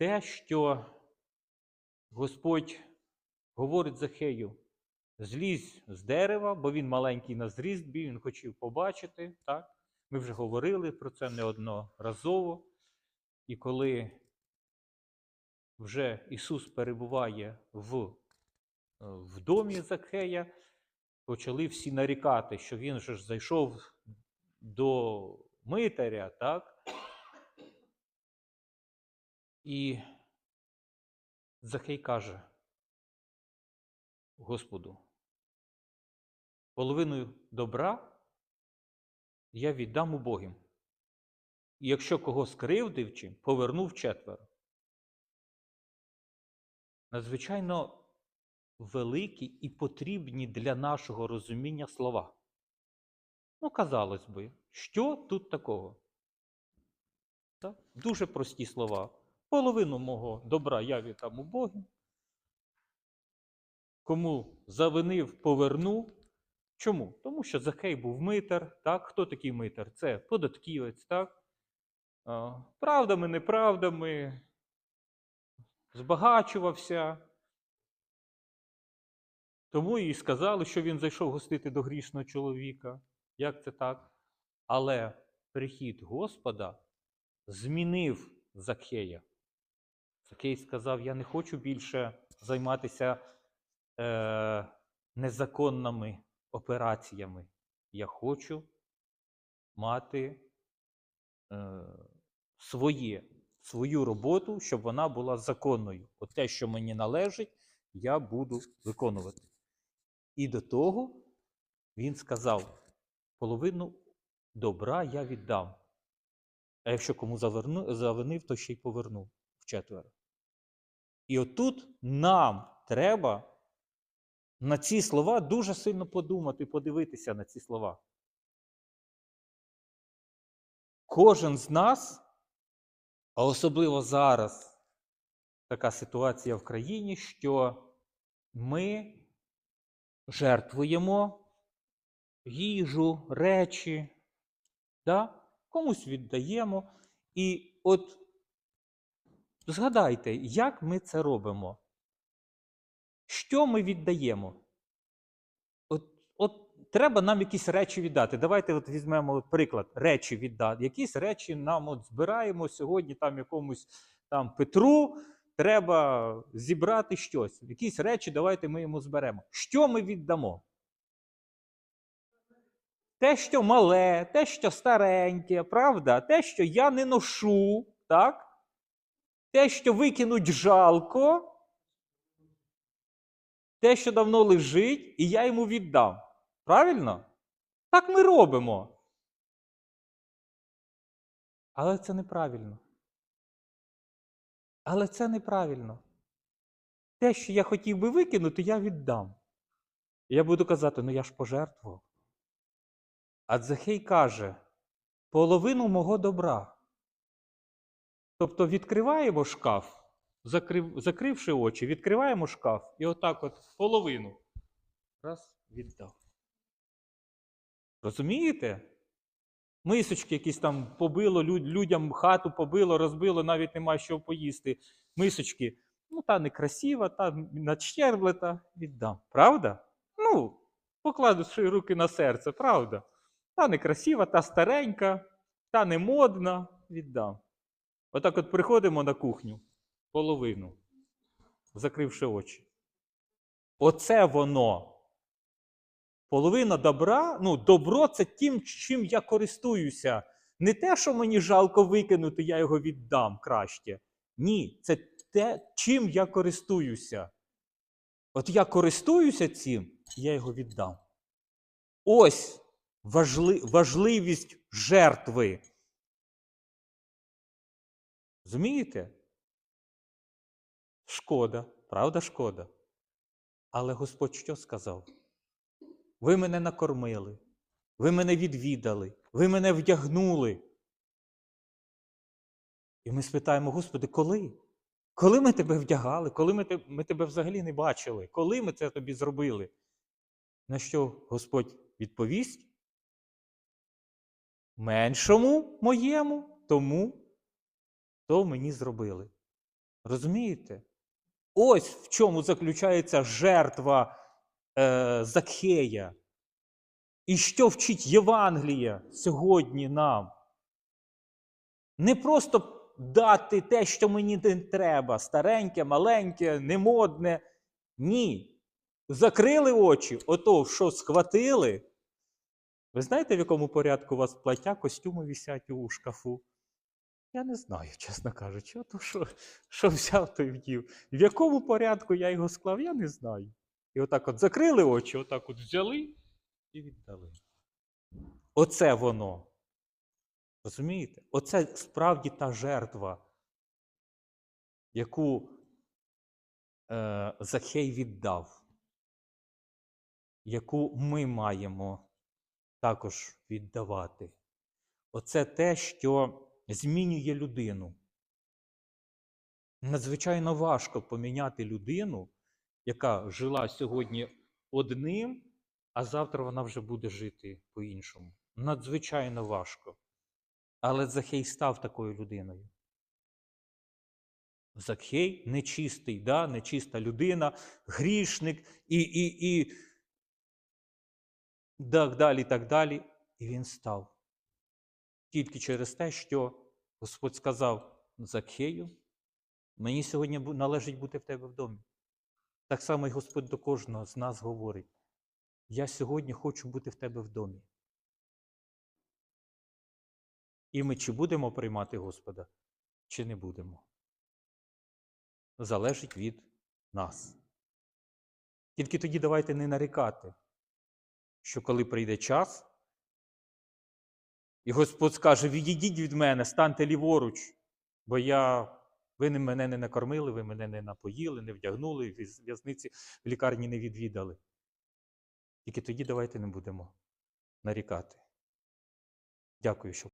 те, що Господь говорить Захею, злізь з дерева, бо він маленький на зріст, він хотів побачити. Так? Ми вже говорили про це неодноразово. І коли вже Ісус перебуває в, е, в домі Закхея, почали всі нарікати, що він же зайшов до митаря, так? І Захей каже Господу, половину добра я віддам убогим. І якщо кого скривдив чим, повернув четверо. Надзвичайно великі і потрібні для нашого розуміння слова. Ну, казалось би, що тут такого? Так? Дуже прості слова. Половину мого добра я віддам убогим. Кому завинив, поверну. Чому? Тому що Захей був митар. Так? Хто такий митар? Це податківець, так? Правдами, неправдами, збагачувався. Тому і сказали, що він зайшов гостити до грішного чоловіка. Як це так? Але прихід Господа змінив Закхея. Закхей сказав: Я не хочу більше займатися е, незаконними операціями. Я хочу мати е, своє, свою роботу, щоб вона була законною. От те, що мені належить, я буду виконувати. І до того він сказав: половину добра я віддам. А якщо кому заверну, завинив, то ще й поверну вчетверо. І отут нам треба на ці слова дуже сильно подумати, подивитися на ці слова. Кожен з нас, а особливо зараз така ситуація в країні, що ми жертвуємо їжу, речі, да? комусь віддаємо. І от згадайте, як ми це робимо? Що ми віддаємо? От, от треба нам якісь речі віддати. Давайте от візьмемо приклад речі віддати. Якісь речі нам от збираємо сьогодні, там якомусь там Петру. Треба зібрати щось. Якісь речі давайте ми йому зберемо. Що ми віддамо? Те, що мале, те, що стареньке, правда? Те, що я не ношу, так? Те, що викинуть жалко, те, що давно лежить, і я йому віддам. Правильно? Так ми робимо. Але це неправильно. Але це неправильно. Те, що я хотів би викинути, я віддам. Я буду казати, ну я ж пожертвував. А Захей каже: половину мого добра. Тобто відкриваємо шкаф, закрив, закривши очі, відкриваємо шкаф і отак от половину. Раз, віддав. Розумієте? Мисочки якісь там побило, людям хату побило, розбило, навіть нема що поїсти. Мисочки, ну та некрасива, та надщерблета, віддам. Правда? Ну, покладучи руки на серце, правда? Та некрасива, та старенька, та не модна, віддам. Отак от приходимо на кухню, половину, закривши очі. Оце воно. Половина добра, ну, добро це тим, чим я користуюся. Не те, що мені жалко викинути, я його віддам краще. Ні, це те, чим я користуюся. От я користуюся цим, я його віддам. Ось важли, важливість жертви. Розумієте? Шкода, правда, шкода. Але Господь що сказав? Ви мене накормили, ви мене відвідали, ви мене вдягнули. І ми спитаємо, Господи, коли? Коли ми тебе вдягали, коли ми, ми тебе взагалі не бачили? Коли ми це тобі зробили? На що Господь відповість? Меншому моєму, тому то мені зробили. Розумієте? Ось в чому заключається жертва е, Закхея. І що вчить Євангелія сьогодні нам? Не просто дати те, що мені не треба, стареньке, маленьке, немодне. Ні. Закрили очі, ото що схватили. Ви знаєте, в якому порядку у вас плаття, костюми висять у шкафу? Я не знаю, чесно кажучи, ото що, що взяв, то й вдів. В якому порядку я його склав, я не знаю. І отак от закрили очі, отак от взяли і віддали. Оце воно. Розумієте? Оце справді та жертва, яку е, Захей віддав, яку ми маємо також віддавати. Оце те, що змінює людину. Надзвичайно важко поміняти людину, яка жила сьогодні одним, а завтра вона вже буде жити по-іншому. Надзвичайно важко. Але Захей став такою людиною. Закхей нечистий, да? нечиста людина, грішник і, і, і так далі, так далі. І він став. Тільки через те, що Господь сказав Закхею, мені сьогодні належить бути в тебе в домі. Так само і Господь до кожного з нас говорить: Я сьогодні хочу бути в тебе в домі. І ми чи будемо приймати Господа, чи не будемо. Залежить від нас. Тільки тоді давайте не нарікати, що коли прийде час, і Господь скаже: відійдіть від мене, станьте ліворуч, бо я, ви мене не накормили, ви мене не напоїли, не вдягнули, в'язниці в лікарні не відвідали. Тільки тоді давайте не будемо нарікати. Дякую, що